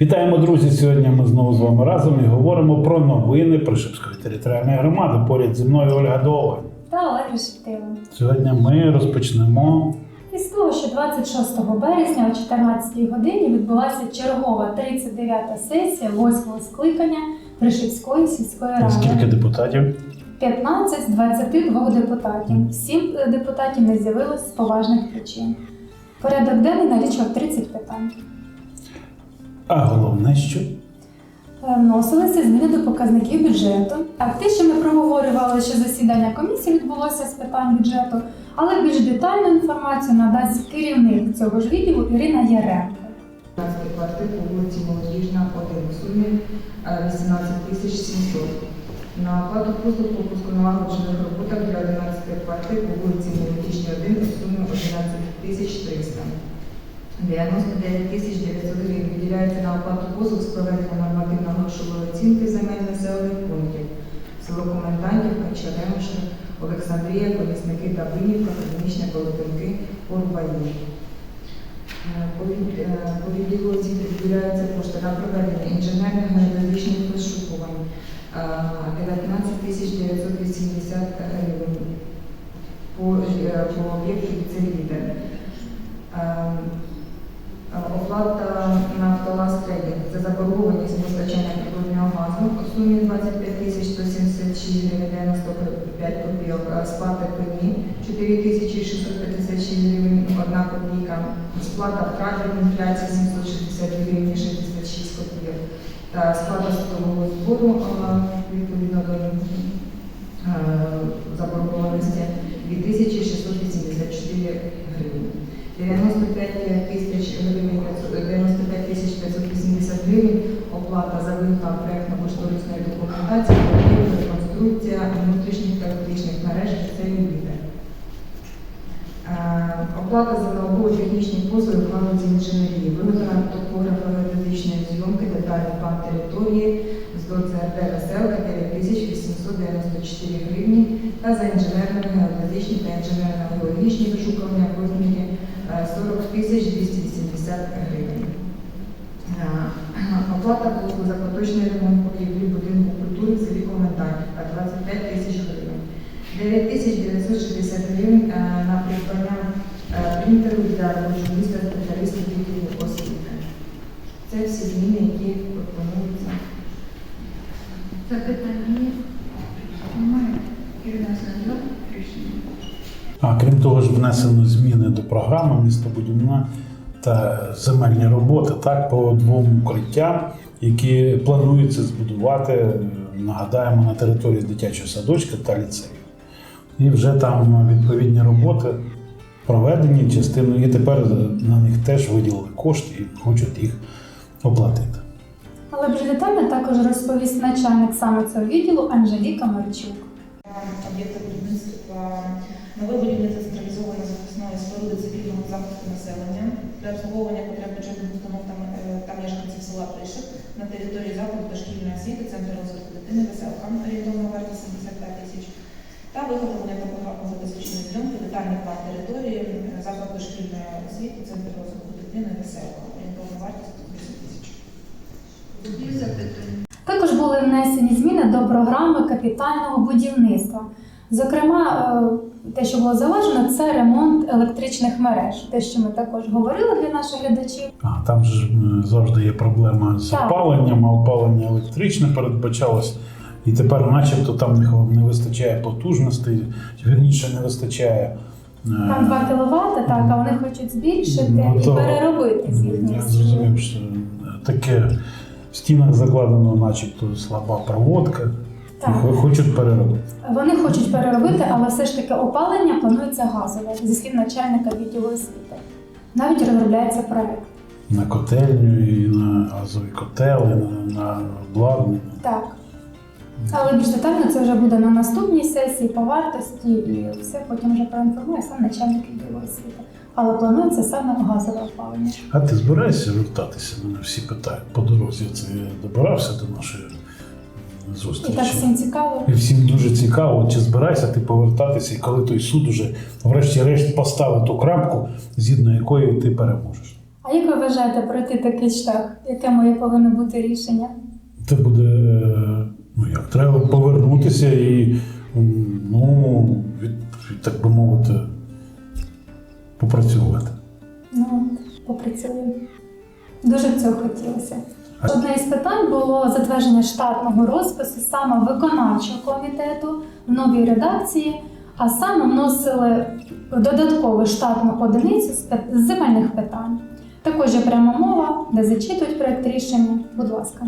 Вітаємо, друзі! Сьогодні ми знову з вами разом і говоримо про новини Пришипської територіальної громади. Поряд зі мною Ольга Довгань. та Олег Решетило. Сьогодні ми розпочнемо. Із того, що 26 березня о 14 годині відбулася чергова 39-та сесія 8-го скликання Пришипської сільської ради. Скільки депутатів? 15 з 22 депутатів. Сім е, депутатів не з'явилось з поважних причин. Порядок денний налічував 30 питань. А головне, що Е, Вносилися зміни до показників бюджету. Так, те, що ми проговорювали, що засідання комісії відбулося з питань бюджету, але більш детальну інформацію надасть керівник цього ж відділу Ірина Яремко. 15 квартир по вулиці Молодіжна, 1 в сумі е, 18 тисяч 700. На оплату послуг по пусконалагоджених роботах для 11 квартир по вулиці Молодіжній, 1 в сумі 11 тисяч 300. 99 тисяч 900 гривень виділяється на оплату послуг з проведення нормативно-грошової оцінки земель населених пунктів. Село Комендантівка, Черемша, Олександрія, Колісники, Давинівка, Академічні Колотинки, Порубаї. Е, По е, відділу освіти виділяються кошти на проведення інженерних геодезичних вишукувань е, 19 тисяч 980 гривень по, е, об'єкту «Віцелідер». Е, е, Оплата «Нафтогаз Трейдинг» за заборгованість постачання природного газу у сумі 25 тисяч 176 гривень 95 копійок, сплата пені 4 тисячі 656 гривень 1 копійка, сплата втратів інфляції 760 гривень 66 копійок. Та сплата судового збору е, відповідно до е, заборгованості 2684 гривень. 95 тисяч гривень, 95 тисяч 580 гривень оплата за виготовлення проєктно-кошторисної документації, реконструкція внутрішніх та електричних мереж це ліміти. Е, Оплата за науково-технічні послуги в галузі інженерії, виготовлення топографа геодезичної зйомки, детальний план території з ДОЦРД «Веселка» 9894 гривні та за інженерно-геодезичні та інженерно-геологічні вишукування в розмірі е, 40 тисяч 280 гривень. Е, Оплата послуг за поточний ремонт покрівлі будинку культури в селі Коментарівка 25 тисяч гривень. 9 тисяч 960 гривень е, на придбання е, принтеру для міста спеціалістів відділу освіти. Це всі зміни, які пропонуються. Запитання немає. Ірина Сандро, рішення. а крім того ж, внесено зміни до програми містобудівна та земельні роботи, так по двом укриттям, які планується збудувати, нагадаємо, на території дитячого садочка та ліцею. І вже там відповідні роботи проведені частиною, і тепер на них теж виділили кошти і хочуть їх оплатити. Але вже детально також розповість начальник саме цього відділу Анжеліка Марчук. Об'єкти будівництва нове будівництво централізованої захисної споруди цивільного захисту населення для обслуговування потреб бюджетних установ та, е, та мешканців села Пришип на території закладу дошкільної освіти, центру розвитку дитини, веселка, орієнтовна вартість 75 тисяч, та виготовлення топографно забезпеченої зйомки, детальний план території, закладу дошкільної освіти, центр розвитку дитини, веселка, орієнтовна вартість 10 тисяч. Також були внесені зміни до програми капітального будівництва. Зокрема, е, те, що було зауважено, це ремонт електричних мереж. Те, що ми також говорили для наших глядачів. А там ж завжди є проблема з Так. опаленням, а опалення електричне передбачалось. І тепер, начебто, там не- не вистачає потужностей, вірніше не вистачає. Е, Там 2 кВт, так, а вони хочуть збільшити Ну, і переробити з Я зрозумів, що таке в стінах закладено, начебто, слаба проводка, Так. хочуть переробити. Вони хочуть переробити, але все ж таки опалення планується газове, зі слів начальника відділу освіти. Навіть розробляється проект. На котельню, і на газовий котел, і на, на обладнання. Так. Але більш детально це вже буде на наступній сесії по вартості і все потім вже проінформує сам начальник відділу освіти. Але планується саме газове опалення. А ти збираєшся вертатися? Мене всі питають по дорозі. Це я добирався до нашої м, І так всім цікаво. І всім дуже цікаво, чи збираєшся ти повертатися, і коли той суд уже врешті-решт поставить ту крапку, згідно якої ти переможеш. А як ви вважаєте пройти такий шлях? Яке моє повинно бути рішення? Це буде, е, ну як, треба повернутися і, ну, від, так би мовити, попрацювати. Ну, попрацюємо. Дуже б цього хотілося. Одне із питань було затвердження штатного розпису саме виконавчого комітету в новій редакції, а саме вносили додаткову штатну одиницю з земельних питань. Також є пряма мова, де зачитують проект рішення. Будь ласка.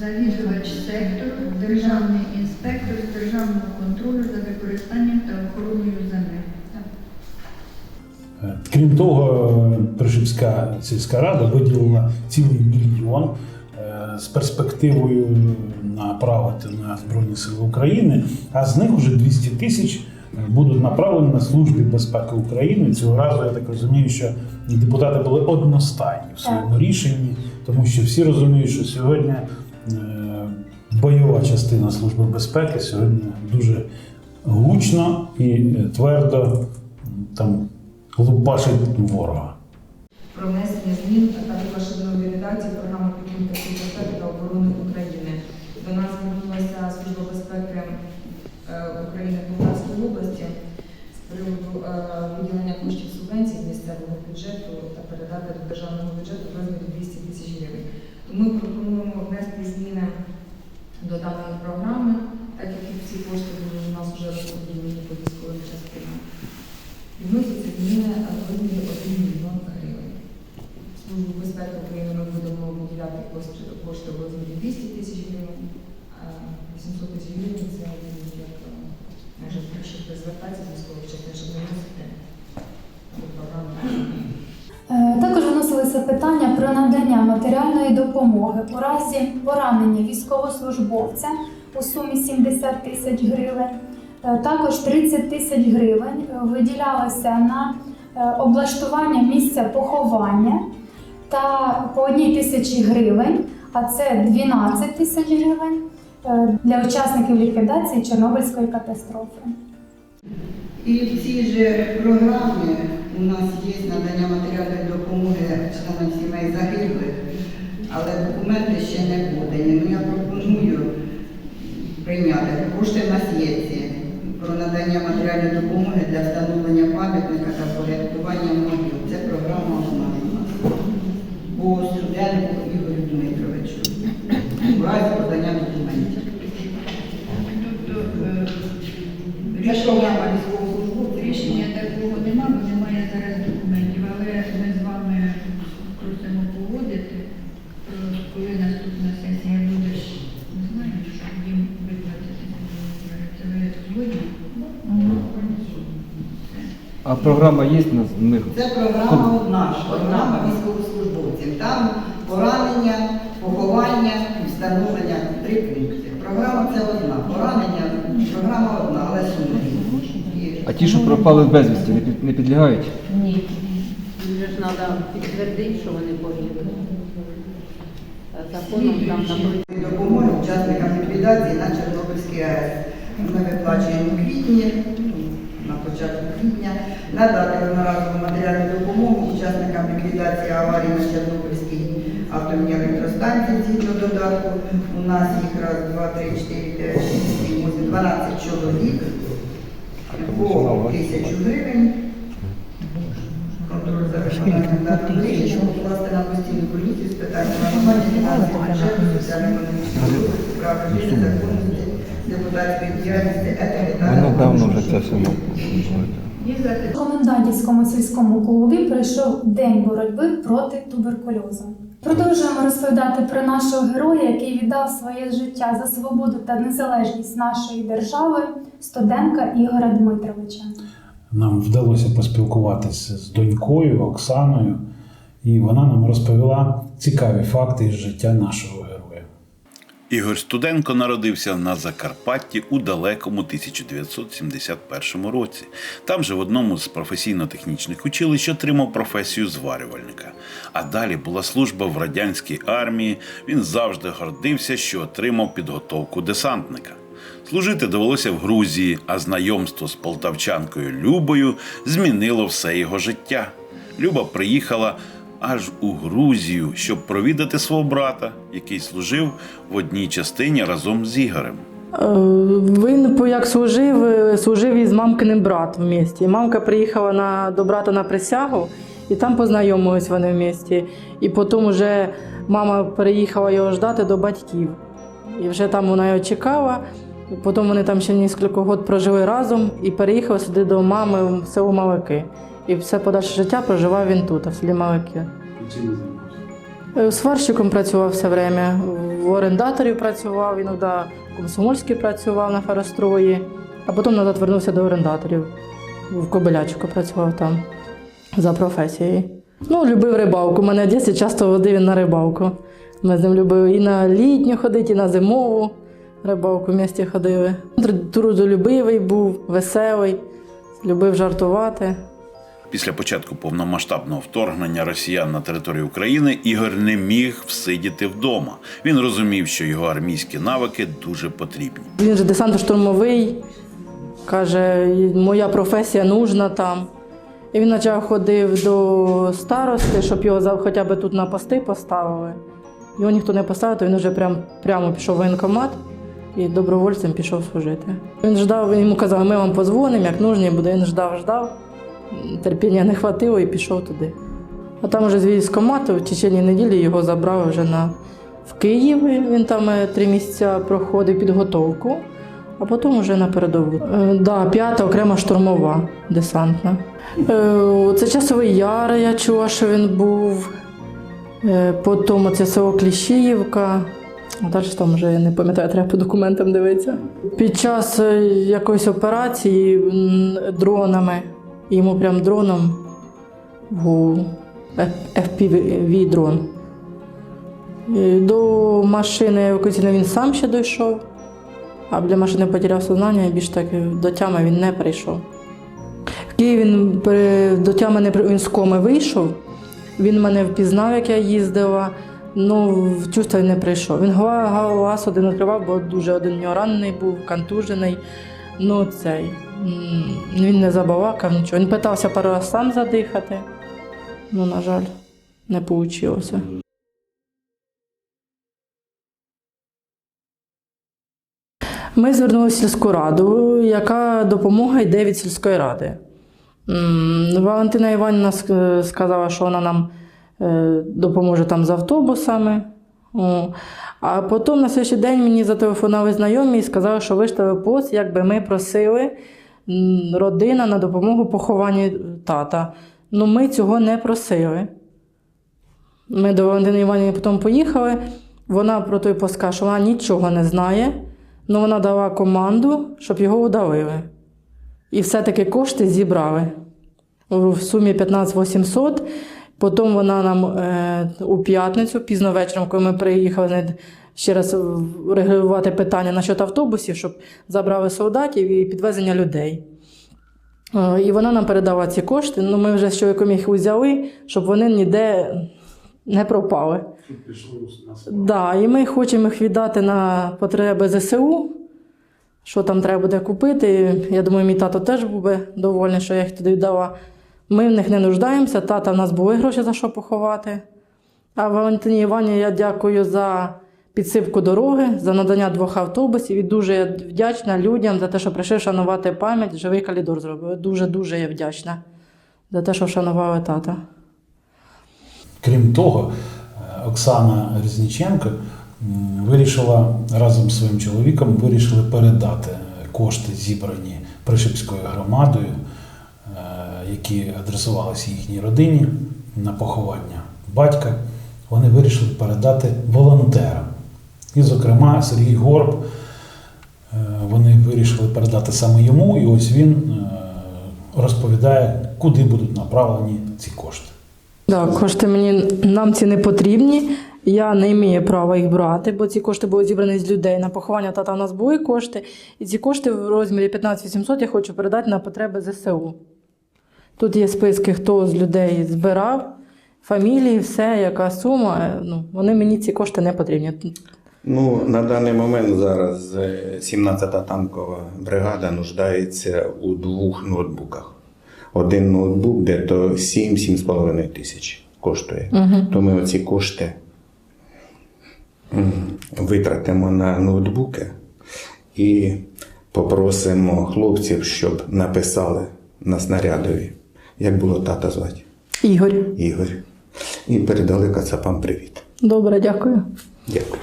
Завідувач сектору, державний інспектор з державного контролю за використанням та охороною земель. Крім того, Пришипська сільська рада виділила цілий мільйон е, з перспективою направити на Збройні Сили України, а з них вже 200 тисяч е, будуть направлені на службі безпеки України. Цього разу я так розумію, що депутати були одностайні в своєму рішенні, тому що всі розуміють, що сьогодні бойова частина служби безпеки сьогодні дуже гучно і е, твердо там лупашить ворога. про внесення змін та також нової редакції програми підтримки безпеки та оборони України. До нас звернулася Служба безпеки е, України в області з приводу е, виділення коштів субвенцій місцевого бюджету та передати до державного бюджету в розмірі 200 тисяч гривень. Тому пропонуємо до програми, так як і всі кошти у нас вже розподілені по військовим частинам. Відносяться зміни в розмірі 1 мільйон гривень. Службу безпеки України ми будемо виділяти кошти, кошти в розмірі 200 тисяч гривень, а 800 тисяч гривень це як е, може щоб звертатися військових частин, щоб не вносити про надання матеріальної допомоги у разі поранення військовослужбовця у сумі 70 тисяч гривень. Е, Також 30 тисяч гривень е, виділялося на е, облаштування місця поховання та по одній тисячі гривень, а це 12 тисяч гривень для учасників ліквідації Чорнобильської катастрофи. І в цій же програмі у нас є надання матеріальної допомоги членам сімей загиблих, але документи ще не подані. Ну я пропоную прийняти. Кошти в нас про надання матеріальної допомоги для встановлення пам'ятника та порядкування могил. Це програма одна. По студенту Ігорю Дмитровичу. У разі подання документів. Тобто е, Це рішення, програма військовослужбовців. рішення такого немає, бо немає зараз документів, але ми з вами просимо погодити, е, коли наступна сесія буде, ж, не знаю, щоб їм виплатити. Це ви згодні? Все. А програма є на них? Це програма одна, програма військовослужбовців. Там поранення, поховання і встановлення три пункти. Програма це одна. Поранення, програма одна, але суми. А ті, що пропали безвісті, не, під- не підлягають? Ні. Вже ж треба підтвердити, що вони погибли. Законом там написано. допомоги учасникам ліквідації на Чорнобильській АЕС. Ми виплачуємо квітні, початку квітня, надати одноразову матеріальну допомогу учасникам ліквідації аварії на Чорнобильській атомній електростанції згідно додатку. У нас їх раз, два, три, чотири, п'ять, шість, сім, вісім, 12 чоловік по тисячу гривень. Контроль за виконанням даного рішення покласти на постійну комісію з питань планування фінансів, бюджету, прав людини, законності, депутатської діяльності, Воно давно вже це все В комендантівському сільському клубі пройшов день боротьби проти туберкульозу. Продовжуємо розповідати про нашого героя, який віддав своє життя за свободу та незалежність нашої держави, студентка Ігора Дмитровича. Нам вдалося поспілкуватися з донькою Оксаною, і вона нам розповіла цікаві факти із життя нашого. Ігор Студенко народився на Закарпатті у далекому 1971 році. Там же в одному з професійно-технічних училищ отримав професію зварювальника. А далі була служба в радянській армії. Він завжди гордився, що отримав підготовку десантника. Служити довелося в Грузії, а знайомство з полтавчанкою Любою змінило все його життя. Люба приїхала аж у Грузію, щоб провідати свого брата, який служив в одній частині разом з Ігорем. Е, Він як служив, е, служив із мамкиним братом в місті. Мамка приїхала на, до брата на присягу, і там познайомились вони в місті. І потім вже мама переїхала його ждати до батьків. І вже там вона його чекала. Потім вони там ще кілька років прожили разом і переїхали сюди до мами в село Малики. І все подальше життя проживав він тут, в селі Малики. Е, Сварщиком працював все время, в орендаторів працював, іноді в Комсомольській працював на фарострої, а потім назад вернувся до орендаторів. В Кобилячку працював там за професією. Ну, любив рибалку. Мене в часто водив на рибалку. Ми з ним любили і на літню ходити, і на зимову рибалку в місті ходили. Трудолюбивий був, веселий, любив жартувати. Після початку повномасштабного вторгнення росіян на територію України Ігор не міг всидіти вдома. Він розумів, що його армійські навики дуже потрібні. Він же десантно-штурмовий, каже, моя професія нужна там. І він почав ходив до старости, щоб його хоча б тут на пости поставили. Його ніхто не поставив, то він вже прям, прямо пішов в воєнкомат і добровольцем пішов служити. Він ждав, він йому казав, ми вам позвонимо, як нужні буде. Він ждав, ждав, терпіння не хватило і пішов туди. А там вже з військкомату в течение неділі його забрали вже на, в Київ. Він там е, три місяця проходив підготовку, а потім вже на передову. Е, да, п'ята окрема штурмова десантна. Е, Це часовий яр, я чула, що він був. Потім це село Кліщіївка. Далі там вже я не пам'ятаю, треба по документам дивитися. Під час якоїсь операції м, йому прям дроном в. FPV дрон. Е, До машини евакуаційної він сам ще дійшов, а біля машини потеряв сознання і більш так е, до тями він не прийшов. В Києві він до тями не він з коми вийшов. Він мене впізнав, як я їздила. Ну, в чувства не прийшов. Він глаз один відкривав, бо дуже один у нього ранений був, контужений. Ну, цей. Він не забалакав нічого. Він питався пару раз сам задихати. Ну, на жаль, не вийшло. Ми звернулися в сільську раду, яка допомога йде від сільської ради. Валентина Іванівна сказала, що вона нам е, допоможе там з автобусами. А потім на слідчий день мені зателефонували знайомі і сказали, що виставили пост, якби ми просили родина на допомогу похованні тата. Ну, ми цього не просили. Ми до Валентини Іванівни потім поїхали. Вона про той пост що вона нічого не знає, але вона дала команду, щоб його удалили. І все-таки кошти зібрали в сумі 15 800. Потім вона нам е, у п'ятницю, пізно вечором, коли ми приїхали ще раз регулювати питання насчет автобусів, щоб забрали солдатів і підвезення людей. Е, І вона нам передала ці кошти. Ну, ми вже з чоловіком їх узяли, щоб вони ніде не пропали. Да, і ми хочемо їх віддати на потреби ЗСУ. Що там треба буде купити. Я думаю, мій тато теж був би довольний, що я їх туди віддала. Ми в них не нуждаємося, тата в нас були гроші за що поховати. А Валентині Івані я дякую за підсипку дороги, за надання двох автобусів і дуже я вдячна людям за те, що прийшли шанувати пам'ять, живий калідор зробили. Дуже-дуже я вдячна за те, що вшанували тата. Крім того, Оксана Різніченко вирішила разом з своїм чоловіком вирішили передати кошти, зібрані Пришипською громадою, е, які адресувалися їхній родині на поховання батька. Вони вирішили передати волонтерам. І, зокрема, Сергій Горб. е, Вони вирішили передати саме йому, і ось він е, розповідає, куди будуть направлені ці кошти. Да, кошти мені нам ці не потрібні. Я не маю права їх брати, бо ці кошти були зібрані з людей. На поховання тата у нас були кошти, і ці кошти в розмірі 15 800 я хочу передати на потреби ЗСУ. Тут є списки, хто з людей збирав, фамілії, все, яка сума. Е, Ну, вони мені ці кошти не потрібні. Ну, на даний момент зараз е, 17-та танкова бригада нуждається у двох ноутбуках. один ноутбук де то 7-7,5 тисяч коштує. Угу. То ми оці кошти витратимо на ноутбуки і попросимо хлопців, щоб написали на снарядові, як було тата звати Ігор. Ігор. І передали кацапам привіт. Добре, дякую. Дякую.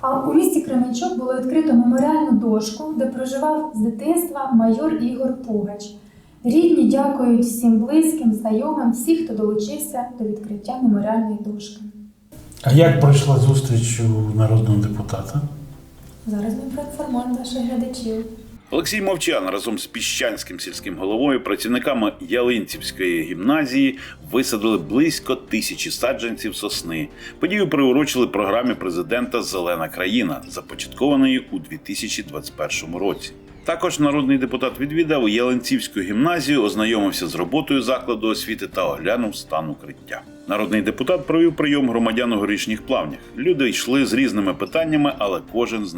А у місті Кременчук було відкрито меморіальну дошку, де проживав з дитинства майор Ігор Пугач. Рідні дякують всім близьким, знайомим, всіх, хто долучився до відкриття меморіальної дошки. А як пройшла зустріч у народного депутата? Зараз ми проінформуємо наших глядачів. Олексій Мовчан разом з Піщанським сільським головою, працівниками Ялинцівської гімназії висадили близько тисячі саджанців сосни. Подію приурочили програмі президента Зелена країна, започаткованої у 2021 році. Також народний депутат відвідав Ялинцівську гімназію, ознайомився з роботою закладу освіти та оглянув стан укриття. Народний депутат провів прийом громадян у горішніх плавнях. Люди йшли з різними питаннями, але кожен з.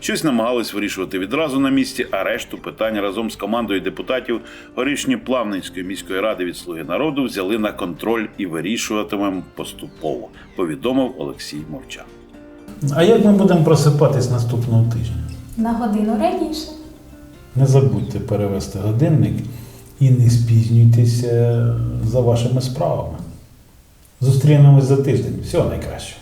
Щось намагались вирішувати відразу на місці, а решту питань разом з командою депутатів Горішньоплавненської міської ради від Слуги народу взяли на контроль і вирішуватимемо поступово, повідомив Олексій Мовчан. А як ми будемо просипатись наступного тижня? На годину раніше. Не забудьте перевести годинник і не спізнюйтеся за вашими справами. Зустрінемось за тиждень. Всього найкращого.